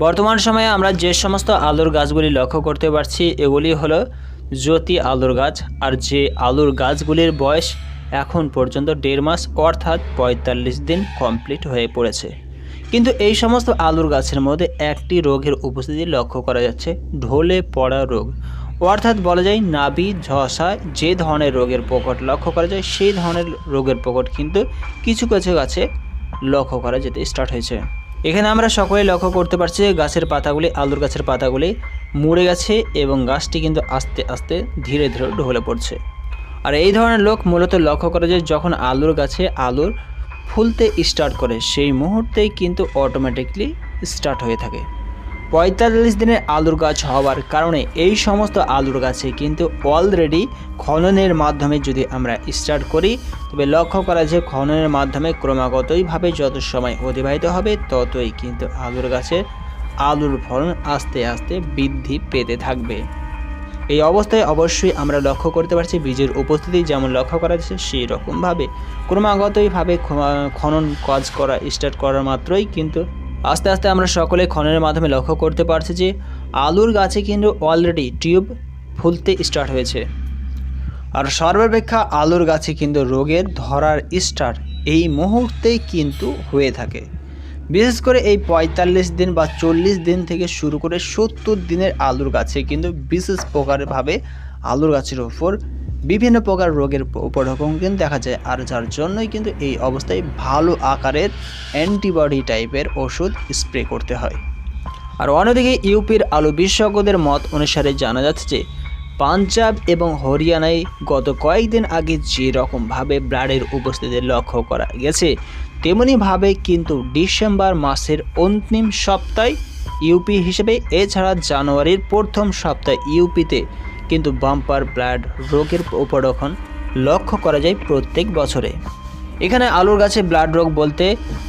বর্তমান সময়ে আমরা যে সমস্ত আলুর গাছগুলি লক্ষ্য করতে পারছি, এগুলি হলো জ্যোতি আলুর গাছ। আর যে আলুর গাছগুলির বয়স এখন পর্যন্ত দেড় মাস, অর্থাৎ পঁয়তাল্লিশ দিন কমপ্লিট হয়ে পড়েছে। কিন্তু এই সমস্ত আলুর গাছের মধ্যে একটি রোগের উপস্থিতি লক্ষ্য করা যাচ্ছে, ঢোলে পড়া রোগ। অর্থাৎ বলা যায় নাবি ঝসা, যে ধরনের রোগের প্রকট লক্ষ্য করা যায়, সেই ধরনের রোগের প্রকট কিন্তু কিছু কিছু গাছে লক্ষ্য করা যেতে স্টার্ট হয়েছে। এখানে আমরা সকলে লক্ষ্য করতে পারছি গাছের পাতাগুলি, আলুর গাছের পাতাগুলি মুড়ে গেছে এবং গাছটি কিন্তু আস্তে আস্তে ধীরে ধীরে ঢলে পড়ছে। আর এই ধরনের লোক মূলত লক্ষ্য করে যে যখন আলুর গাছে আলুর ফুলতে স্টার্ট করে, সেই মুহূর্তেই কিন্তু অটোমেটিকলি স্টার্ট হয়ে থাকে। পঁয়তাল্লিশ দিনের আলুর গাছ হওয়ার কারণে এই সমস্ত আলুর গাছে কিন্তু অলরেডি খননের মাধ্যমে যদি আমরা স্টার্ট করি, তবে লক্ষ্য করা যে খননের মাধ্যমে ক্রমাগতইভাবে যত সময় অতিবাহিত হবে, ততই কিন্তু আলুর গাছের আলুর ফলন আস্তে আস্তে বৃদ্ধি পেতে থাকবে। এই অবস্থায় অবশ্যই আমরা লক্ষ্য করতে পারছি বীজের উপস্থিতি যেমন লক্ষ্য করা যাচ্ছে সেই রকমভাবে। ক্রমাগতইভাবে খনন কাজ করা স্টার্ট করার মাত্রই কিন্তু আস্তে আস্তে আমরা সকলে খননের মাধ্যমে লক্ষ্য করতে পারছি যে আলুর গাছে কিন্তু অলরেডি টিউব ফুলতে স্টার্ট হয়েছে। আর সর্বাপেক্ষা আলুর গাছে কিন্তু রোগের ধরার স্টার্ট এই মুহূর্তেই কিন্তু হয়ে থাকে। বিশেষ করে এই পঁয়তাল্লিশ দিন বা চল্লিশ দিন থেকে শুরু করে সত্তর দিনের আলুর গাছে কিন্তু বিশেষ প্রকারভাবে আলুর গাছের ওপর বিভিন্ন প্রকার রোগের উপঢকন কিন্তু দেখা যায়, আর যার জন্যই কিন্তু এই অবস্থায় ভালো আকারের অ্যান্টিবডি টাইপের ওষুধ স্প্রে করতে হয়। আর অন্যদিকে ইউপির আলু বিশেষজ্ঞদের মত অনুসারে জানা যাচ্ছে যে, পাঞ্জাব এবং হরিয়ানায় গত কয়েকদিন আগে যে রকমভাবে ব্লাডের উপস্থিতি লক্ষ্য করা গেছে, তেমনিভাবে কিন্তু ডিসেম্বর মাসের অন্তিম সপ্তাহে ইউপি হিসেবে, এছাড়া জানুয়ারির প্রথম সপ্তাহে ইউপিতে কিন্তু বাম্পার ব্লাড রোগের উপলক্ষণ লক্ষ্য করা যায় প্রত্যেক বছরে। এখানে আলুর গাছে ব্লাড রোগ বলতে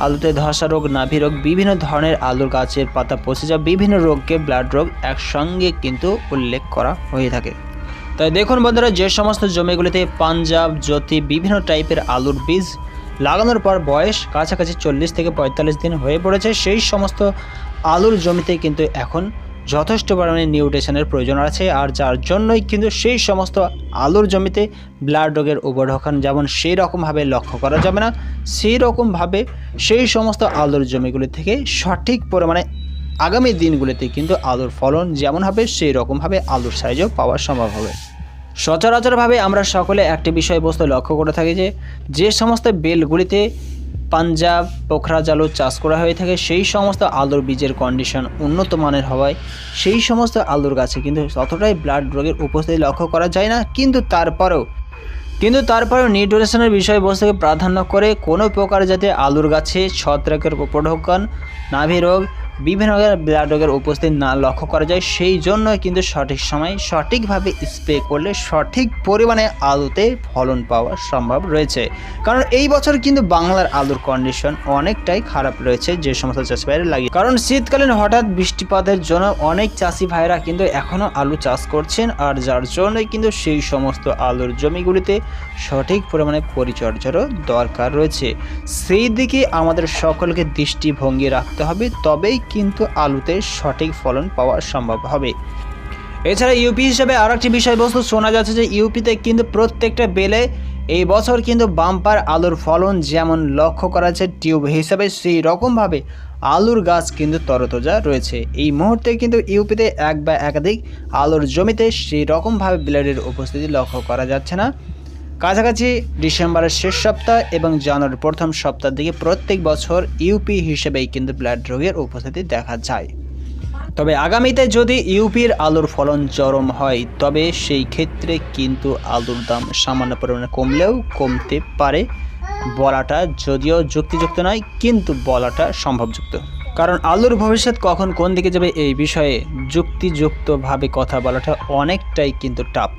আলুতে ধসা রোগ, নাভি রোগ, বিভিন্ন ধরনের আলুর গাছের পাতা পচে যাওয়া বিভিন্ন রোগকে ব্লাড রোগ একসঙ্গে কিন্তু উল্লেখ করা হয়ে থাকে। তাই দেখুন বন্ধুরা, যে সমস্ত জমিগুলিতে পাঞ্জাব, জ্যোতি, বিভিন্ন টাইপের আলুর বীজ লাগানোর পর বয়স কাছাকাছি চল্লিশ থেকে পঁয়তাল্লিশ দিন হয়ে পড়েছে, সেই সমস্ত আলুর জমিতে কিন্তু এখন যথেষ্ট পরিমাণে নিউট্রিশনের প্রয়োজন আছে আর যার জন্যই কিন্তু সেই সমস্ত আলুর জমিতে ব্লাড রোগের উপঢকন যেমন সেই রকমভাবে লক্ষ্য করা যাবে না, সেই রকমভাবে সেই সমস্ত আলুর জমিগুলি থেকে সঠিক পরিমাণে আগামী দিনগুলিতে কিন্তু আলুর ফলন যেমন হবে, সেই রকমভাবে আলুর সাইজও পাওয়া সম্ভব হবে। সচরাচরভাবে আমরা সকলে একটি বিষয়বস্তু লক্ষ্য করে থাকি যে যে সমস্ত বেলগুলিতে পাঞ্জাব পোখরাজ আলু চাষ করা হয়ে থাকে। সেই সমস্ত আলুর বীজের কন্ডিশন উন্নত মানের হওয়ায় সেই সমস্ত আলুর গাছে কিন্তু ততটাই ব্লাড রোগের উপস্থিতি লক্ষ্য করা যায় না। কিন্তু তারপরেও কিন্তু তারপরেও নিউট্রিশনের বিষয়বস্তুকে প্রাধান্য করে কোনো প্রকার যাতে আলুর গাছে ছত্রাকের উপঢকন নাভি রোগ বিভিন্ন ব্লাড রোগের উপস্থিতি না লক্ষ্য করা যায়, সেই জন্য কিন্তু সঠিক সময় সঠিকভাবে স্প্রে করলে সঠিক পরিমাণে আলুতে ফলন পাওয়া সম্ভব রয়েছে। কারণ এই বছর কিন্তু বাংলার আলুর কন্ডিশন অনেকটাই খারাপ রয়েছে, যে সমস্ত চাষি ভাইরা লাগে কারণ শীতকালীন হঠাৎ বৃষ্টিপাতের জন্য অনেক চাষি ভাইরা কিন্তু এখনও আলু চাষ করছেন, আর যার জন্যই কিন্তু সেই সমস্ত আলুর জমিগুলিতে সঠিক পরিমাণে পরিচর্যারও দরকার রয়েছে। সেই দিকে আমাদের সকলকে দৃষ্টিভঙ্গি রাখতে হবে, তবেই কিন্তু আলুতে সঠিক ফলন পাওয়া সম্ভব হবে। এছাড়া ইউপি হিসেবে আর একটি বিষয়বস্তু শোনা যাচ্ছে যে, ইউপিতে কিন্তু প্রত্যেকটা বেলে এই বছর কিন্তু বাম্পার আলুর ফলন যেমন লক্ষ্য করা যাচ্ছে, টিউব হিসাবে সেই রকমভাবে আলুর গাছ কিন্তু তরতাজা রয়েছে। এই মুহূর্তে কিন্তু ইউপিতে এক বা একাধিক আলুর জমিতে সেই রকমভাবে ব্লেডের উপস্থিতি লক্ষ্য করা যাচ্ছে না। কাছাকাছি ডিসেম্বরের শেষ সপ্তাহ এবং জানুয়ারির প্রথম সপ্তাহের দিকে প্রত্যেক বছর ইউপি হিসেবেই কিন্তু ব্লাড রোগের উপস্থিতি দেখা যায়। তবে আগামীতে যদি ইউপির আলুর ফলন চরম হয়, তবে সেই ক্ষেত্রে কিন্তু আলুর দাম সামান্য পরিমাণে কমলেও কমতে পারে বলাটা যদিও যুক্তিযুক্ত নয়, কিন্তু বলাটা সম্ভবযুক্ত। কারণ আলুর ভবিষ্যৎ কখন কোন দিকে যাবে এই বিষয়ে যুক্তিযুক্তভাবে কথা বলাটা অনেকটাই কিন্তু টাফ।